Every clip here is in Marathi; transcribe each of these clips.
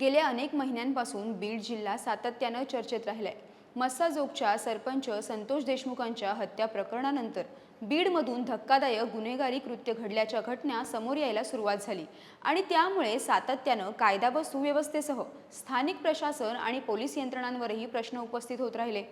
गेल्या अनेक महिन्यांपासून बीड जिल्हा सातत्यानं चर्चेत राहिलाय. मस्साजोगच्या सरपंच संतोष देशमुखांच्या हत्या प्रकरणानंतर बीडमधून धक्कादायक गुन्हेगारी कृत्य घडल्याच्या घटना समोर यायला सुरुवात झाली आणि त्यामुळे सातत्यानं कायदा व सुव्यवस्थेसह स्थानिक प्रशासन आणि पोलीस यंत्रणांवरही प्रश्न उपस्थित होत राहिले.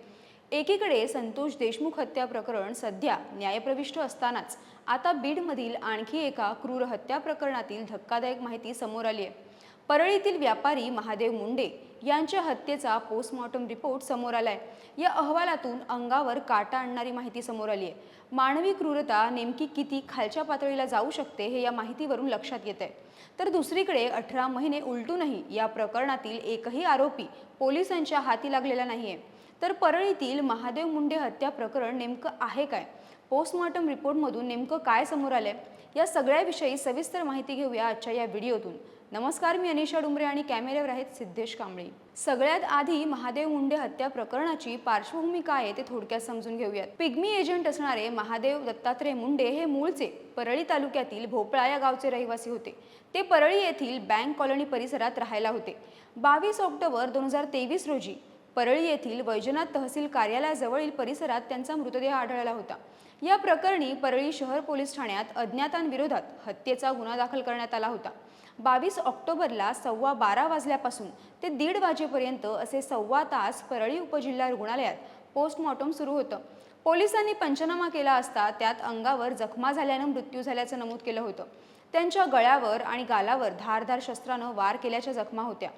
एकीकडे संतोष देशमुख हत्या प्रकरण सध्या न्यायप्रविष्ट असतानाच आता बीडमधील आणखी एका क्रूर हत्या प्रकरणातील धक्कादायक माहिती समोर आली आहे परळीतील व्यापारी महादेव मुंडे यांच्या हत्येचा पोस्टमॉर्टम रिपोर्ट समोर आलाय. या अहवालातून अंगावर काटा आणणारी माहिती समोर आली आहे मानवी क्रूरता नेमकी किती खालच्या पातळीला जाऊ शकते हे या माहितीवरून लक्षात येत आहे तर दुसरीकडे अठरा महिने उलटूनही या प्रकरणातील एकही आरोपी पोलिसांच्या हाती लागलेला नाहीये. तर परळीतील महादेव मुंडे हत्या प्रकरण नेमकं आहे काय? पोस्टमॉर्टम रिपोर्टमधून नेमकं काय समोर आलंय? या सगळ्याविषयी सविस्तर माहिती घेऊया आजच्या या व्हिडिओतून. नमस्कार मी अनिशा डुमरे आणि कॅमेऱ्यावर आहेत सिद्धेश कांबळे. सगळ्यात आधी महादेव मुंडे हत्या प्रकरणाची पार्श्वभूमी काय आहे ते थोडक्यात समजून घेऊयात. पिग्मी एजंट असणारे महादेव दत्तात्रय मुंडे हे मूळचे परळी तालुक्यातील भोपळा या गावचे रहिवासी होते. ते परळी येथील बँक कॉलनी परिसरात राहायला होते. बावीस ऑक्टोबर दोन हजार तेवीस रोजी परळी येथील वैजनाथ तहसील कार्यालयाजवळील परिसरात त्यांचा मृतदेह आढळला होता. या प्रकरणी परळी शहर पोलीस ठाण्यात अज्ञातांविरोधात हत्येचा गुन्हा दाखल करण्यात आला होता. बावीस ऑक्टोबरला सव्वा बारा वाजल्यापासून ते दीड वाजेपर्यंत असे सव्वा तास परळी उपजिल्हा रुग्णालयात पोस्टमॉर्टम सुरू होतं. पोलिसांनी पंचनामा केला असता त्यात अंगावर जखमा झाल्यानं मृत्यू झाल्याचं नमूद केलं होतं. त्यांच्या गळ्यावर आणि गालावर धारधार शस्त्रानं वार केल्याच्या जखमा होत्या.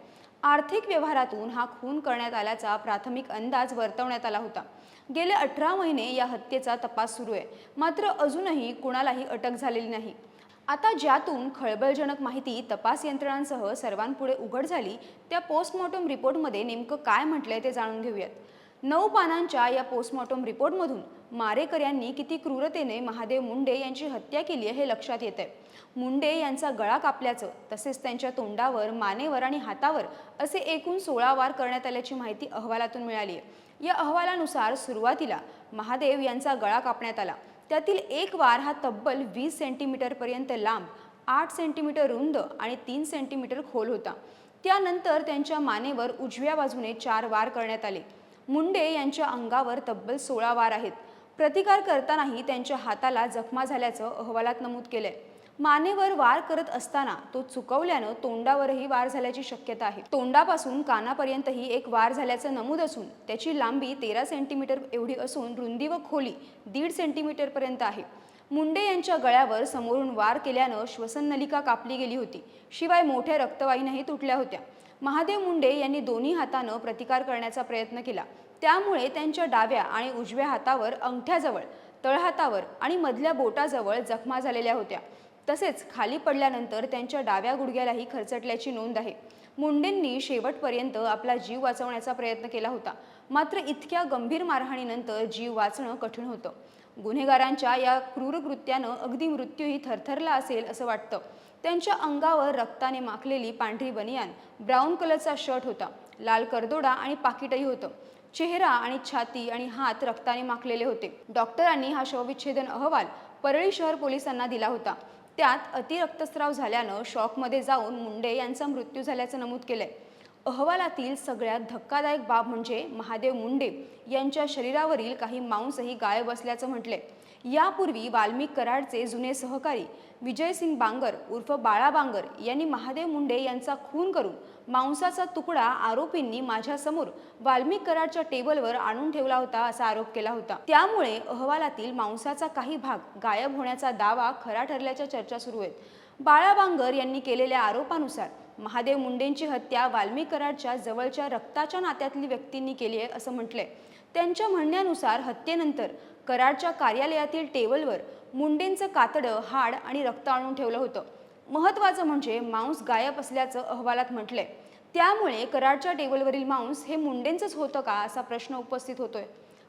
आर्थिक व्यवहारातून हा खून करण्यात आल्याचा प्राथमिक अंदाज वर्तवण्यात आला होता. गेले अठरा महिने या हत्येचा तपास सुरू आहे. मात्र अजूनही कुणालाही अटक झालेली नाही. आता ज्यातून खळबळजनक माहिती तपास यंत्रणांसह सर्वांपुढे उघड झाली त्या पोस्टमॉर्टम रिपोर्टमध्ये नेमकं काय म्हटलंय ते जाणून घेऊयात. नऊ पानांच्या या पोस्टमॉर्टम रिपोर्टमधून मारेकर यांनी किती क्रूरतेने महादेव मुंडे यांची हत्या केली आहे हे लक्षात येत आहे मुंडे यांचा गळा कापल्याचं तसेच त्यांच्या तोंडावर मानेवर आणि हातावर असे एकूण सोळा वार करण्यात आल्याची माहिती अहवालातून मिळाली आहे या अहवालानुसार सुरुवातीला महादेव यांचा गळा कापण्यात आला. त्यातील एक वार हा तब्बल वीस सेंटीमीटरपर्यंत लांब आठ सेंटीमीटर रुंद आणि तीन सेंटीमीटर खोल होता. त्यानंतर त्यांच्या मानेवर उजव्या बाजूने चार वार करण्यात आले. मुंडे यांच्या अंगावर तब्बल सोळा वार आहेत. प्रतिकार करतानाही त्यांच्या हाताला जखमा झाल्याचं अहवालात नमूद केलंय. मानेवर वार करत असताना तो चुकवल्यानं तोंडावरही वार झाल्याची शक्यता आहे. तोंडापासून कानापर्यंतही एक वार झाल्याचं नमूद असून त्याची लांबी तेरा सेंटीमीटर एवढी असून रुंदी व खोली दीड सेंटीमीटरपर्यंत आहे. मुंडे यांच्या गळ्यावर समोरून वार केल्यानं श्वसन नलिका कापली गेली होती. शिवाय मोठ्या रक्तवाहिन्याही तुटल्या होत्या. महादेव मुंडे यांनी दोन्ही हातानं प्रतिकार करण्याचा प्रयत्न केला. त्यामुळे त्यांच्या डाव्या आणि उजव्या हातावर अंगठ्याजवळ तळहातावर आणि मधल्या बोटाजवळ जखमा झालेल्या होत्या. तसेच खाली पडल्यानंतर त्यांच्या डाव्या गुडघ्यालाही खरचटल्याची नोंद आहे. मुंडेंनी शेवटपर्यंत आपला जीव वाचवण्याचा प्रयत्न केला होता. मात्र इतक्या गंभीर मारहाणीनंतर जीव वाचणं कठीण होतं. गुन्हेगारांच्या या क्रूर कृत्यानं अगदी मृत्यूही थरथरला असेल असं वाटतं. त्यांच्या अंगावर रक्ताने माखलेली पांढरी बनियान ब्राऊन कलरचा शर्ट होता लाल करदोडा आणि पाकिटही होतं. चेहरा आणि छाती आणि हात रक्ताने माखलेले होते. डॉक्टरांनी हा शवविच्छेदन अहवाल परळी शहर पोलिसांना दिला होता. त्यात अतिरक्तस्राव झाल्यानं शॉकमध्ये जाऊन मुंडे यांचा मृत्यू झाल्याचं नमूद केलंय. अहवालातील सगळ्यात धक्कादायक बाब म्हणजे महादेव मुंडे यांच्या शरीरावरील काही मांसही गायब असल्याचं म्हटले यापूर्वी वाल्मिक कराडचे जुने सहकारी विजयसिंग बांगर उर्फ बाळा बांगर यांनी महादेव मुंडे यांचा खून करून मांसाचा तुकडा आरोपींनी माझ्यासमोर वाल्मिक कराडच्या टेबलवर आणून ठेवला होता असा आरोप केला होता. त्यामुळे अहवालातील मांसाचा काही भाग गायब होण्याचा दावा खरा ठरल्याच्या चर्चा सुरू आहेत. बाळा बांगर यांनी केलेल्या आरोपानुसार महादेव मुंडेंची हत्या वाल्मिक कराडच्या जवळच्या रक्ताच्या नात्यातली व्यक्तींनी केली आहे असं म्हटलंय. त्यांच्या म्हणण्यानुसार हत्येनंतर कराडच्या कार्यालयातील टेबलवर मुंडेंचं कातडं हाड आणि रक्त आणून ठेवलं होतं. महत्त्वाचं म्हणजे मांस गायब असल्याचं अहवालात म्हटलंय. त्यामुळे कराडच्या टेबलवरील मांस हे मुंडेंचंच होतं का असा प्रश्न उपस्थित होतोय.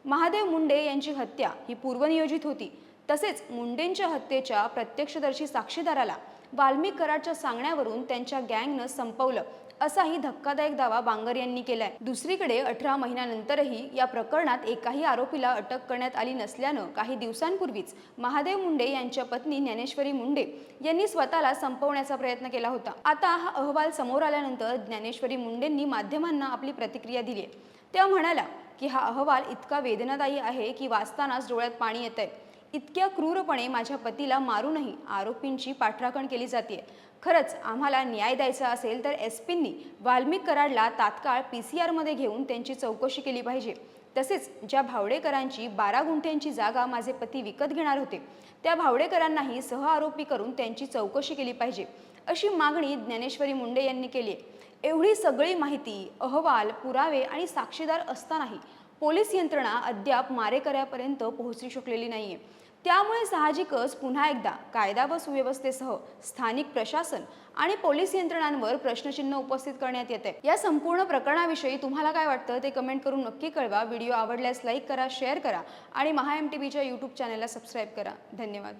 महादेव मुंडे यांची हत्या ही पूर्वनियोजित होती. तसेच मुंडेंच्या हत्येच्या प्रत्यक्षदर्शी साक्षीदाराला वाल्मिक कराडच्या सांगण्यावरून त्यांच्या गँगनं संपवलं असाही धक्कादायक दावा बांगर यांनी केलाय. दुसरीकडे अठरा महिन्यानंतरही या प्रकरणात एकाही आरोपीला अटक करण्यात आली नसल्यानं काही दिवसांपूर्वीच महादेव मुंडे यांच्या पत्नी ज्ञानेश्वरी मुंडे यांनी स्वतःला संपवण्याचा प्रयत्न केला होता. आता हा अहवाल समोर आल्यानंतर ज्ञानेश्वरी मुंडेंनी माध्यमांना आपली प्रतिक्रिया दिली आहे त्या म्हणाल्या की हा अहवाल इतका वेदनादायी आहे की वाचतानाच डोळ्यात पाणी येत आहे इतक्या क्रूरपणे माझ्या पतीला मारूनही आरोपींची पाठराखण केली जाते खरंच आम्हाला न्याय द्यायचा असेल तर एस पींनी वाल्मिक कराडला तात्काळ पी सी आरमध्ये घेऊन त्यांची चौकशी केली पाहिजे. तसेच ज्या भावडेकरांची बारा गुंठ्यांची जागा माझे पती विकत घेणार होते त्या भावडेकरांनाही सहआरोपी करून त्यांची चौकशी केली पाहिजे अशी मागणी ज्ञानेश्वरी मुंडे यांनी केली आहे. एवढी सगळी माहिती अहवाल पुरावे आणि साक्षीदार असतानाही पोलीस यंत्रणा अद्याप मारेकऱ्यापर्यंत पोहोचू शकलेली नाही आहे त्यामुळे साहजिकच पुन्हा एकदा कायदा व सुव्यवस्थेसह स्थानिक प्रशासन आणि पोलीस यंत्रणांवर प्रश्नचिन्ह उपस्थित करण्यात येते या संपूर्ण प्रकरणाविषयी तुम्हाला काय वाटतं ते कमेंट करून नक्की कळवा. व्हिडिओ आवडल्यास लाईक करा शेअर करा आणि महा एम टी व्हीच्या यूट्यूब चॅनलला सबस्क्राईब करा. धन्यवाद.